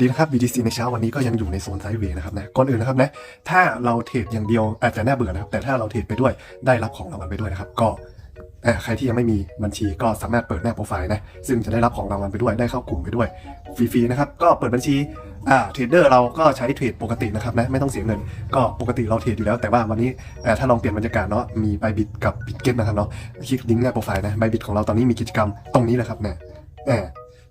ดีนะครับ BTC ในเช้าวันนี้ก็ยังอยู่ในโซนไซด์เวย์นะครับนะ ก่อนอื่นนะครับนะ ถ้าเราเทรดอย่างเดียวอาจจะน่าเบื่อนะครับ แต่ถ้าเราเทรดไปด้วยได้รับของรางวัลไปด้วยนะครับ ก็อ่าใครที่ยังไม่มีบัญชีก็สามารถเปิดหน้าโปรไฟล์นะ ซึ่งจะได้รับของรางวัลไปด้วย ได้เข้ากลุ่มไปด้วย ฟรีๆนะครับ ก็เปิดบัญชีเทรดเดอร์เราก็ใช้เทรดปกตินะครับนะ ไม่ต้องเสียเงิน ก็ปกติเราเทรดอยู่แล้ว แต่ว่าวันนี้อ่าถ้าลองเปลี่ยนบรรยากาศเนาะ มีไบบิตกับบิตเก็ตนะครับเนาะ คลิกลิงก์หน้าโปรไฟล์นะไบบิตของเราตอนนี้มีกิจกรรมตรงนี้เลยครับเนี่ยอ่า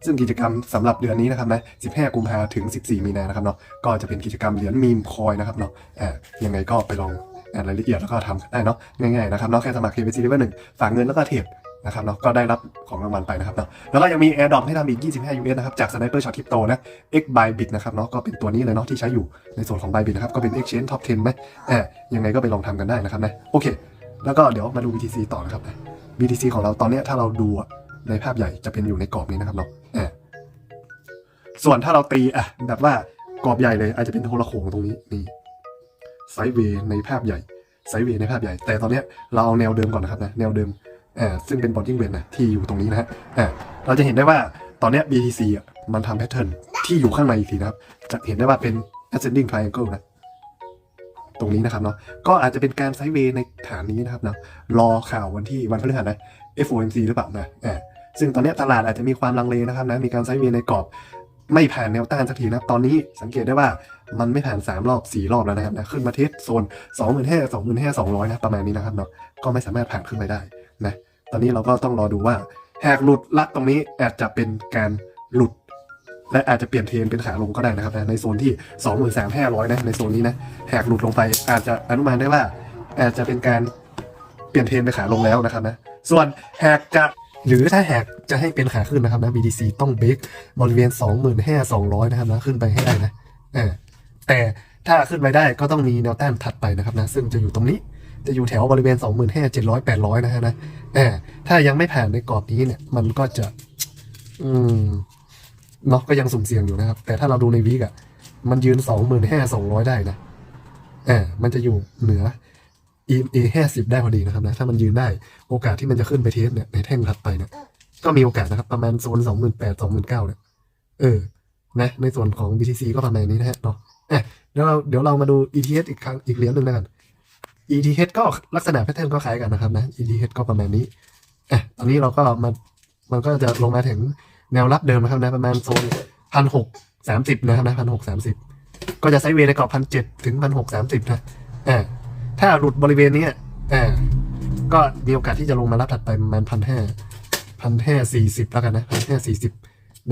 ซึ่งกิจกรรมสำหรับเดือนนี้นะครับนะ 15 กุมภาถึง 14 มีนานะครับเนาะ ก็จะเป็นกิจกรรมเหรียญมีมคอยนะครับเนาะ อ่า ยังไงก็ไปลองอ่านรายละเอียดแล้วก็ทำได้เนาะ ง่ายๆนะครับเนาะ แค่สมัคร KBC Level 1ฝากเงินแล้วก็เทรดนะครับเนาะก็ได้รับของรางวัลไปนะครับเนาะแล้วก็ยังมี Air Drop ให้ทำอีก 25 US นะครับ จาก Sniper Shot Crypto นะ X Bybit นะครับเนาะก็เป็นตัวนี้เลยเนาะที่ใช้อยู่ในส่วนของ Bybit นะครับ ก็เป็น Exchange Top 10ไหมอ่ายังไงก็ไปลองทำกันได้นะครับนะโอเค แล้วก็เดี๋ยวมาดู BTC ต่อนะครับนะ BTC ของเราตอนนี้ถ้าเราดูในภาพใหญ่จะเป็นอยู่ในกรอบนี้นะครับเนาะ ส่วนถ้าเราตีอะแบบว่ากรอบใหญ่เลยอาจจะเป็นโทรโขงตรงนี้นี่ไซด์เวในภาพใหญ่ไซด์เวในภาพใหญ่ แต่ตอนเนี้ยเราเอาแนวเดิมก่อนนะครับนะแนวเดิมอ่าซึ่งเป็นบอลจิ้งเวนนะที่อยู่ตรงนี้นะฮะอ่าเราจะเห็นได้ว่าตอนเนี้ย BTC อะมันทำแพทเทิร์นที่อยู่ข้างในอีกทีนะครับ จะเห็นได้ว่าเป็น ascending triangle นะตรงนี้นะครับเนาะก็อาจจะเป็นการไซด์เวในฐานนี้นะครับเนาะรอข่าววันที่วันพฤหัสนะ FOMC หรือเปล่านะอ่าซึ่งตอนนี้ตลาดอาจจะมีความลังเลนะครับนะมีการไซด์เวในกรอบ ไม่ผ่านแนวต้านสักทีนะครับ ตอนนี้สังเกตได้ว่ามันไม่ผ่าน 3 รอบ 4 รอบแล้วนะครับนะขึ้นมาเทสโซน 2 5 0 0 0 2 5 0 0 200นะประมาณนี้นะครับเนาะก็ไม่สามารถผ่านขึ้นไปได้นะตอนนี้เราก็ต้องรอดูว่าหากหลุดลักตรงนี้อาจจะเป็นการหลุด และอาจจะเปลี่ยนเทรนเป็นขาลงก็ได้นะครับนะในโซนที่ 23,500นะในโซนนี้นะหากหลุดลงไปอาจจะอนุมานได้ว่า อาจจะเป็นการเปลี่ยนเทรนเป็นขาลงแล้วนะครับนะส่วนหากจะ หรือถ้าหากจะให้เป็นขาขึ้นนะครับนะ BTC ต้องเบรกบริเวณ 25,200 นะครับนะขึ้นไปให้ได้นะเออแต่ถ้าขึ้นไปได้ก็ต้องมีแนวต้านถัดไปนะครับนะ ซึ่งจะอยู่ตรงนี้จะอยู่แถวบริเวณ 25,700 800 นะฮะนะเออถ้ายังไม่ผ่านในกรอบนี้เนี่ยมันก็จะ อืมเนาะก็ยังสุ่มเสี่ยงอยู่นะครับ แต่ถ้าเราดูในวีกอะมันยืนสองหมื่นห้าสองร้อยได้นะเออมันจะอยู่เหนือ EMA ห้าสิบได้พอดีนะครับนะถ้ามันยืนได้โอกาสที่มันจะขึ้นไปเทสเนี่ยในแท่งถัดไปเนี่ยก็มีโอกาสนะครับ ประมาณโซนสองหมื่นแปดสองหมื่นเก้าเนี่ยเออนะในส่วนของ BTC ก็ประมาณนี้นะฮะเนาะเอะเดี๋ยวเราเดี๋ยวเรามาดู ETH อีกครั้งอีกเหรียญหนึ่งนะกัน ETH ก็ลักษณะแพทเทิร์นก็คล้ายกันนะครับนะ ETH ก็ประมาณนี้อะตอนนี้เราก็มามันก็จะลงมาถึงแนวรับเดิมนะครับนะประมาณโซนพันหกสามสิบนะครับนะพันหกสามสิบก็จะไซด์เวย์ในกรอบพันเจ็ดถึงพันหกสามสิบนะอ่า ถ้าหลุดบริเวณนี้อ่าก็มีโอกาสที่จะลงมารับถัดไปประมาณพันห้าพันห้าสี่สิบแล้วกันนะพันห้าสี่สิบ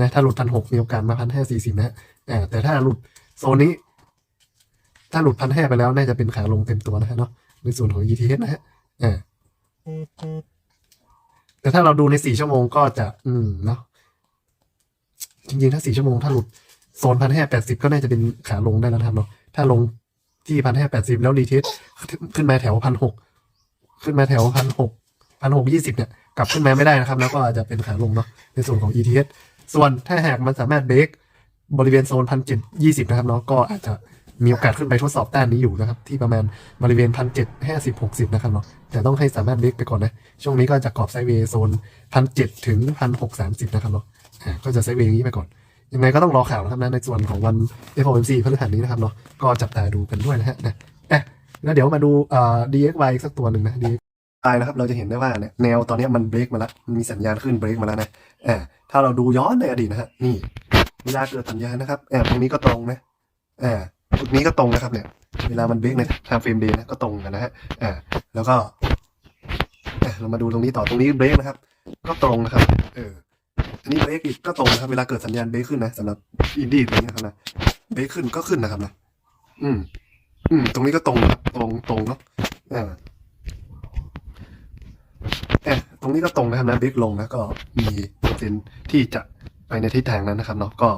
นะถ้าหลุดพันหกมีโอกาสมาพันห้าสี่สิบนะอ่าแต่ถ้าหลุดโซนนี้ ถ้าหลุดพันห้าไปแล้วน่าจะเป็นขาลงเต็มตัวนะฮะเนาะในส่วนของ ETH นะฮะอ่าแต่ถ้าเราดูในสี่ชั่วโมงก็จะ อืมเนาะจริงๆ ถ้าสี่ชั่วโมงถ้าหลุดโซนพันห้าแปดสิบก็น่าจะเป็นขาลงได้แล้วนะครับเนาะถ้าลง ที่พันห้าแปดสิบแล้วรีเทสขึ้นมาแถวพันหกขึ้นมาแถวพันหกพันหกยี่สิบเนี่ยกลับขึ้นมาไม่ได้นะครับ แล้วก็อาจจะเป็นขาลงเนาะในส่วนของ ETH ส่วนถ้าหากมันสามารถเบรกบริเวณโซนพันเจ็ดยี่สิบนะครับเนาะก็อาจจะมีโอกาสขึ้นไปทดสอบต้านนี้อยู่นะครับ ที่ประมาณบริเวณพันเจ็ดห้าสิบหกสิบนะครับเนาะแต่ต้องให้สามารถเบรกไปก่อนนะ ช่วงนี้ก็จะกรอบไซด์เวย์โซนพันเจ็ดถึงพันหกสามสิบนะครับเนาะก็จะไซด์เวย์อย่างนี้ไปก่อน ยังไงก็ต้องรอข่าวนะครับนะในส่วนของวัน FOMC พฤหัสนี้นะครับเนาะก็จับตาดูกันด้วยนะฮะนะอะแล้วเดี๋ยวมาดูเอ่อ DXY อีกสักตัวหนึ่งนะ DXY นะครับเราจะเห็นได้ว่าเนี่ยแนวตอนนี้มันเบรกมาแล้วมันมีสัญญาณขึ้นเบรกมาแล้วนะอ่าถ้าเราดูย้อนในอดีตนะฮะนี่เวลาเกิดสัญญาณนะครับแอบตรงนี้ก็ตรงนะอ่าจุดนี้ก็ตรงนะครับเนี่ยเวลามันเบรกใน time frame day นะก็ตรงกันนะฮะอ่าแล้วก็อะเรามาดูตรงนี้ต่อตรงนี้เบรกนะครับ ก็ตรงนะครับ เออ อันนี้เบรกอีกก็ตรงนะครับ เวลาเกิดสัญญาณเบรกขึ้นนะสำหรับอินดี้ตรงนี้ครับนะเบรกขึ้นก็ขึ้นนะครับนะอืม อืม ตรงนี้ก็ตรงนะครับตรงตรงเนาะอ่าเอ๊ะตรงนี้ก็ตรงนะครับนะเบรกลงนะก็มีเปอร์เซ็นต์ที่จะไปในทิศทางนั้นนะครับเนาะก็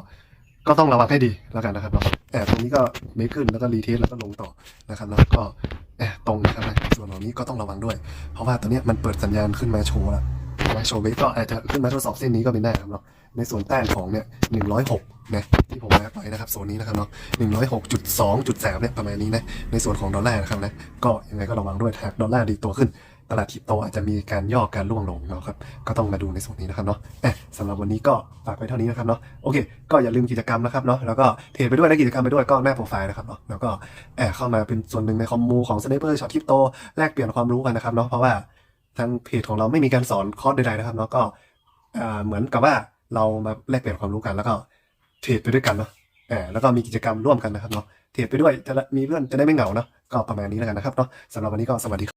ก็ต้องระวังให้ดีแล้วกันนะครับเนาะแอบตรงนี้ก็เบรกขึ้นแล้วก็รีเทสแล้วก็ลงต่อนะครับเนาะก็แอบตรงนะครับนะส่วนเหล่านี้ก็ต้องระวังด้วย เพราะว่าตอนเนี้ยมันเปิดสัญญาณขึ้นมาโชว์แล้ว นะโชว์เบสก็อาจจะขึ้นมาทดสอบเส้นนี้ก็เป็นได้ครับเนาะในส่วนแต้านของเนี่ยหนึ่งร้อยหกนะที่ผมแมาร์คไว้นะครับโซนนี้นะครับเนาะหนึ่งร้อยหกจุดสองจุดสามเนี่ยประมาณนี้นะในส่วนของดอลลาร์นะครับนะก็ยังไงก็ระวังด้วยหากดอลลาร์ดีตัวขึ้นตลาดคริปโตอาจจะมีการย่อการล่วงลงเนาะครับ ก็ต้องมาดูในส่วนนี้นะครับเนาะเอ๊ะสำหรับวันนี้ก็ฝากไว้เท่านี้นะครับเนาะ โอเค ก็อย่าลืมกิจกรรมนะครับเนาะ แล้วก็เทรดไปด้วยและกิจกรรมไปด้วยก็หน้าโปรไฟล์นะครับเนาะ แล้วก็แอบเข้ามาเป็นส่วนหนึ่งในคอมมูของ Sniper Shot Crypto แลกเปลี่ยนความรู้กันนะครับเนาะ เพราะว่า ทางเพจของเราไม่มีการสอนคอร์สใดๆนะครับเนาะก็เหมือนกับว่าเรามาแลกเปลี่ยนความรู้กัน แล้วก็เทรดไปด้วยกันเนาะแล้วก็มีกิจกรรมร่วมกันนะครับเนาะเทรดไปด้วยจะมีเพื่อนจะได้ไม่เหงาเนาะก็ประมาณนี้แล้วกันนะครับเนาะสำหรับวันนี้ก็สวัสดี